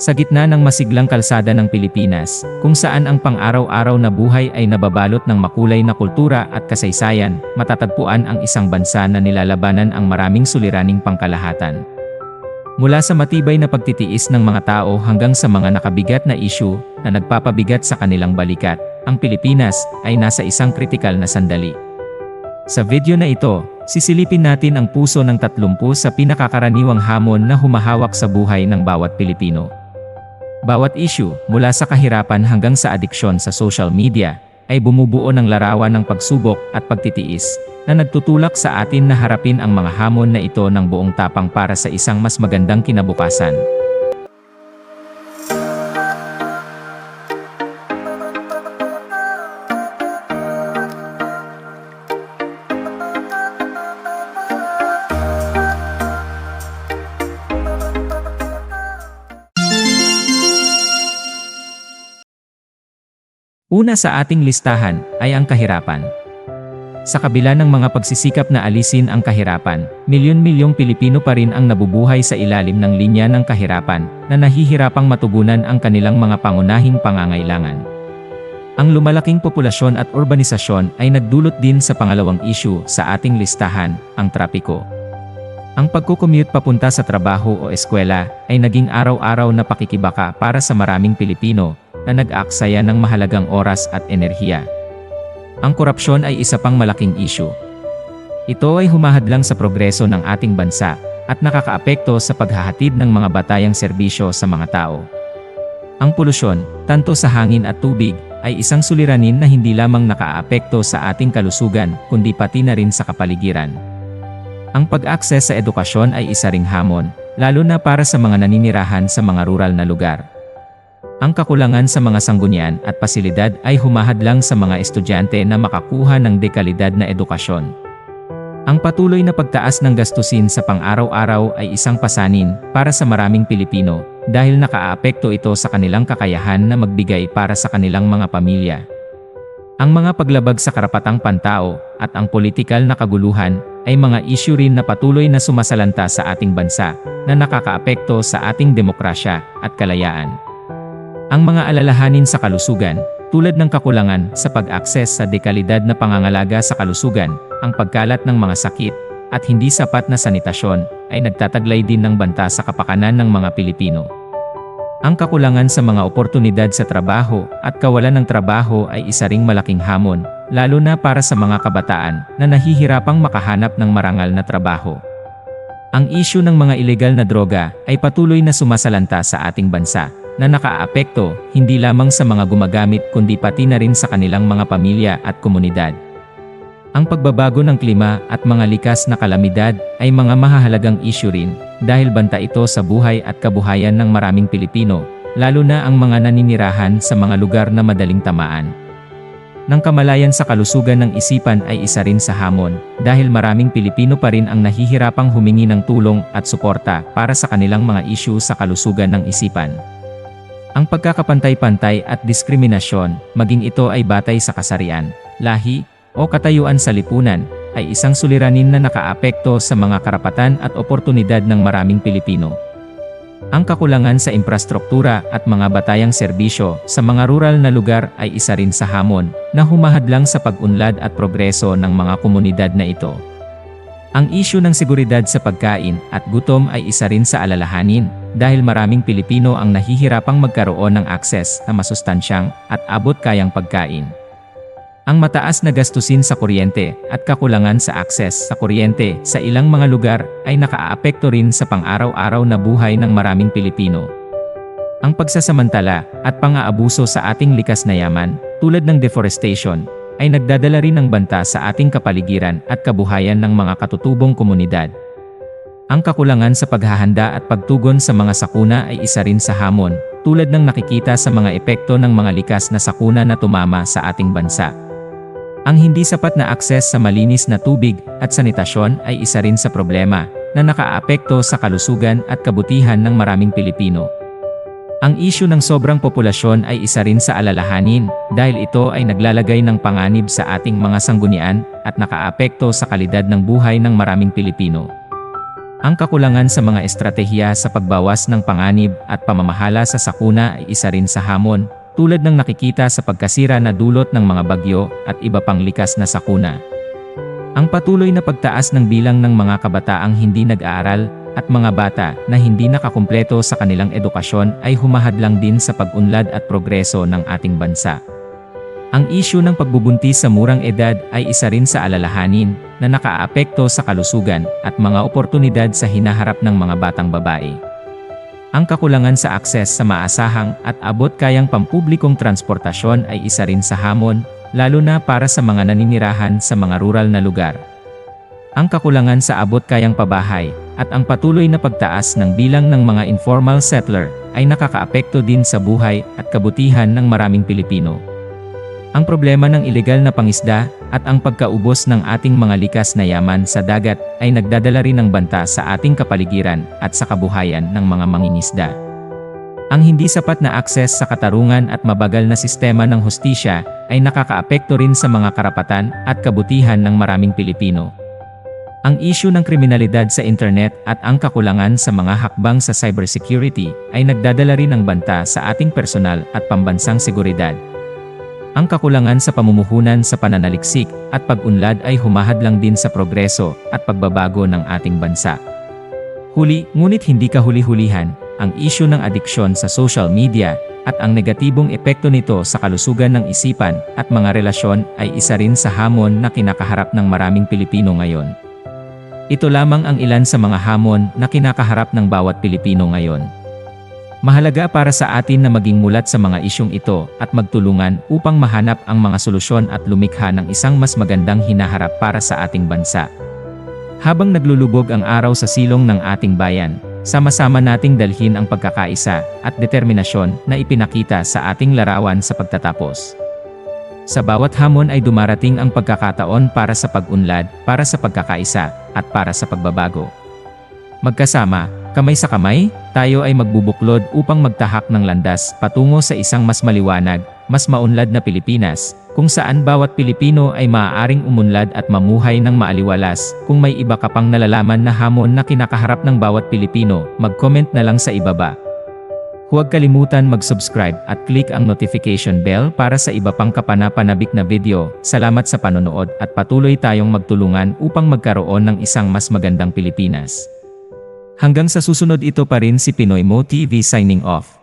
Sa gitna ng masiglang kalsada ng Pilipinas, kung saan ang pang-araw-araw na buhay ay nababalot ng makulay na kultura at kasaysayan, matatagpuan ang isang bansa na nilalabanan ang maraming suliraning pangkalahatan. Mula sa matibay na pagtitiis ng mga tao hanggang sa mga nakabigat na issue na nagpapabigat sa kanilang balikat, ang Pilipinas ay nasa isang kritikal na sandali. Sa video na ito, sisilipin natin ang puso ng 30 sa pinakakaraniwang hamon na humahawak sa buhay ng bawat Pilipino. Bawat issue, mula sa kahirapan hanggang sa adiksyon sa social media, ay bumubuo ng larawan ng pagsubok at pagtitiis, na nagtutulak sa atin na harapin ang mga hamon na ito ng buong tapang para sa isang mas magandang kinabukasan. Una sa ating listahan ay ang kahirapan. Sa kabila ng mga pagsisikap na alisin ang kahirapan, milyon-milyong Pilipino pa rin ang nabubuhay sa ilalim ng linya ng kahirapan na nahihirapang matugunan ang kanilang mga pangunahing pangangailangan. Ang lumalaking populasyon at urbanisasyon ay nagdulot din sa pangalawang issue sa ating listahan, ang trapiko. Ang pagkukommute papunta sa trabaho o eskwela ay naging araw-araw na pakikibaka para sa maraming Pilipino na nag-aaksaya ng mahalagang oras at enerhiya. Ang korupsyon ay isa pang malaking issue. Ito ay humahadlang sa progreso ng ating bansa at nakakaapekto sa paghahatid ng mga batayang serbisyo sa mga tao. Ang polusyon, tanto sa hangin at tubig, ay isang suliranin na hindi lamang nakaapekto sa ating kalusugan kundi pati na rin sa kapaligiran. Ang pag-akses sa edukasyon ay isa ring hamon, lalo na para sa mga naninirahan sa mga rural na lugar. Ang kakulangan sa mga sanggunian at pasilidad ay humahadlang sa mga estudyante na makakuha ng dekalidad na edukasyon. Ang patuloy na pagtaas ng gastusin sa pang-araw-araw ay isang pasanin para sa maraming Pilipino dahil nakaapekto ito sa kanilang kakayahan na magbigay para sa kanilang mga pamilya. Ang mga paglabag sa karapatang pantao at ang politikal na kaguluhan ay mga isyu rin na patuloy na sumasalanta sa ating bansa na nakakaapekto sa ating demokrasya at kalayaan. Ang mga alalahanin sa kalusugan, tulad ng kakulangan sa pag-akses sa dekalidad na pangangalaga sa kalusugan, ang pagkalat ng mga sakit, at hindi sapat na sanitasyon, ay nagtataglay din ng banta sa kapakanan ng mga Pilipino. Ang kakulangan sa mga oportunidad sa trabaho at kawalan ng trabaho ay isa ring malaking hamon, lalo na para sa mga kabataan na nahihirapang makahanap ng marangal na trabaho. Ang isyu ng mga ilegal na droga ay patuloy na sumasalanta sa ating bansa, na nakaapekto hindi lamang sa mga gumagamit kundi pati na rin sa kanilang mga pamilya at komunidad. Ang pagbabago ng klima at mga likas na kalamidad ay mga mahahalagang isyu rin dahil banta ito sa buhay at kabuhayan ng maraming Pilipino, lalo na ang mga naninirahan sa mga lugar na madaling tamaan. Nang kamalayan sa kalusugan ng isipan ay isa rin sa hamon dahil maraming Pilipino pa rin ang nahihirapang humingi ng tulong at suporta para sa kanilang mga isyu sa kalusugan ng isipan. Ang pagkakapantay-pantay at diskriminasyon, maging ito ay batay sa kasarian, lahi, o katayuan sa lipunan, ay isang suliranin na nakaapekto sa mga karapatan at oportunidad ng maraming Pilipino. Ang kakulangan sa infrastruktura at mga batayang serbisyo sa mga rural na lugar ay isa rin sa hamon na humahadlang sa pag-unlad at progreso ng mga komunidad na ito. Ang isyu ng seguridad sa pagkain at gutom ay isa rin sa alalahanin dahil maraming Pilipino ang nahihirapang magkaroon ng akses na masustansyang at abot kayang pagkain. Ang mataas na gastusin sa kuryente at kakulangan sa akses sa kuryente sa ilang mga lugar ay nakaaapekto rin sa pang-araw-araw na buhay ng maraming Pilipino. Ang pagsasamantala at pang-aabuso sa ating likas na yaman, tulad ng deforestation, ay nagdadala rin ng banta sa ating kapaligiran at kabuhayan ng mga katutubong komunidad. Ang kakulangan sa paghahanda at pagtugon sa mga sakuna ay isa rin sa hamon, tulad ng nakikita sa mga epekto ng mga likas na sakuna na tumama sa ating bansa. Ang hindi sapat na akses sa malinis na tubig at sanitasyon ay isa rin sa problema na nakaapekto sa kalusugan at kabutihan ng maraming Pilipino. Ang isyu ng sobrang populasyon ay isa rin sa alalahanin dahil ito ay naglalagay ng panganib sa ating mga sanggunian at nakaapekto sa kalidad ng buhay ng maraming Pilipino. Ang kakulangan sa mga estratehiya sa pagbawas ng panganib at pamamahala sa sakuna ay isa rin sa hamon, tulad ng nakikita sa pagkasira na dulot ng mga bagyo at iba pang likas na sakuna. Ang patuloy na pagtaas ng bilang ng mga kabataang hindi nag-aaral at mga bata na hindi nakakumpleto sa kanilang edukasyon ay humahadlang din sa pag-unlad at progreso ng ating bansa. Ang isyu ng pagbubuntis sa murang edad ay isa rin sa alalahanin na nakaapekto sa kalusugan at mga oportunidad sa hinaharap ng mga batang babae. Ang kakulangan sa akses sa maasahang at abot kayang pampublikong transportasyon ay isa rin sa hamon, lalo na para sa mga naninirahan sa mga rural na lugar. Ang kakulangan sa abot kayang pabahay at ang patuloy na pagtaas ng bilang ng mga informal settler ay nakakaapekto din sa buhay at kabutihan ng maraming Pilipino. Ang problema ng ilegal na pangisda at ang pagkaubos ng ating mga likas na yaman sa dagat ay nagdadala rin ng banta sa ating kapaligiran at sa kabuhayan ng mga mangingisda. Ang hindi sapat na akses sa katarungan at mabagal na sistema ng hustisya ay nakakaapekto rin sa mga karapatan at kabutihan ng maraming Pilipino. Ang isyu ng kriminalidad sa internet at ang kakulangan sa mga hakbang sa cybersecurity ay nagdadala rin ng banta sa ating personal at pambansang seguridad. Ang kakulangan sa pamumuhunan sa pananaliksik at pag-unlad ay humahadlang din sa progreso at pagbabago ng ating bansa. Huli, ngunit hindi kahuli-hulihan, ang isyu ng adiksyon sa social media at ang negatibong epekto nito sa kalusugan ng isipan at mga relasyon ay isa rin sa hamon na kinakaharap ng maraming Pilipino ngayon. Ito lamang ang ilan sa mga hamon na kinakaharap ng bawat Pilipino ngayon. Mahalaga para sa atin na maging mulat sa mga isyong ito at magtulungan upang mahanap ang mga solusyon at lumikha ng isang mas magandang hinaharap para sa ating bansa. Habang naglulubog ang araw sa silong ng ating bayan, sama-sama nating dalhin ang pagkakaisa at determinasyon na ipinakita sa ating larawan sa pagtatapos. Sa bawat hamon ay dumarating ang pagkakataon para sa pag-unlad, para sa pagkakaisa, at para sa pagbabago. Magkasama, kamay sa kamay, tayo ay magbubuklod upang magtahak ng landas patungo sa isang mas maliwanag, mas maunlad na Pilipinas, kung saan bawat Pilipino ay maaaring umunlad at mamuhay ng maaliwalas. Kung may iba ka pang nalalaman na hamon na kinakaharap ng bawat Pilipino, mag-comment na lang sa ibaba. Huwag kalimutan mag-subscribe at click ang notification bell para sa iba pang kapanapanabik na video. Salamat sa panonood at patuloy tayong magtulungan upang magkaroon ng isang mas magandang Pilipinas. Hanggang sa susunod ito pa rin si Pinoy Mo TV signing off.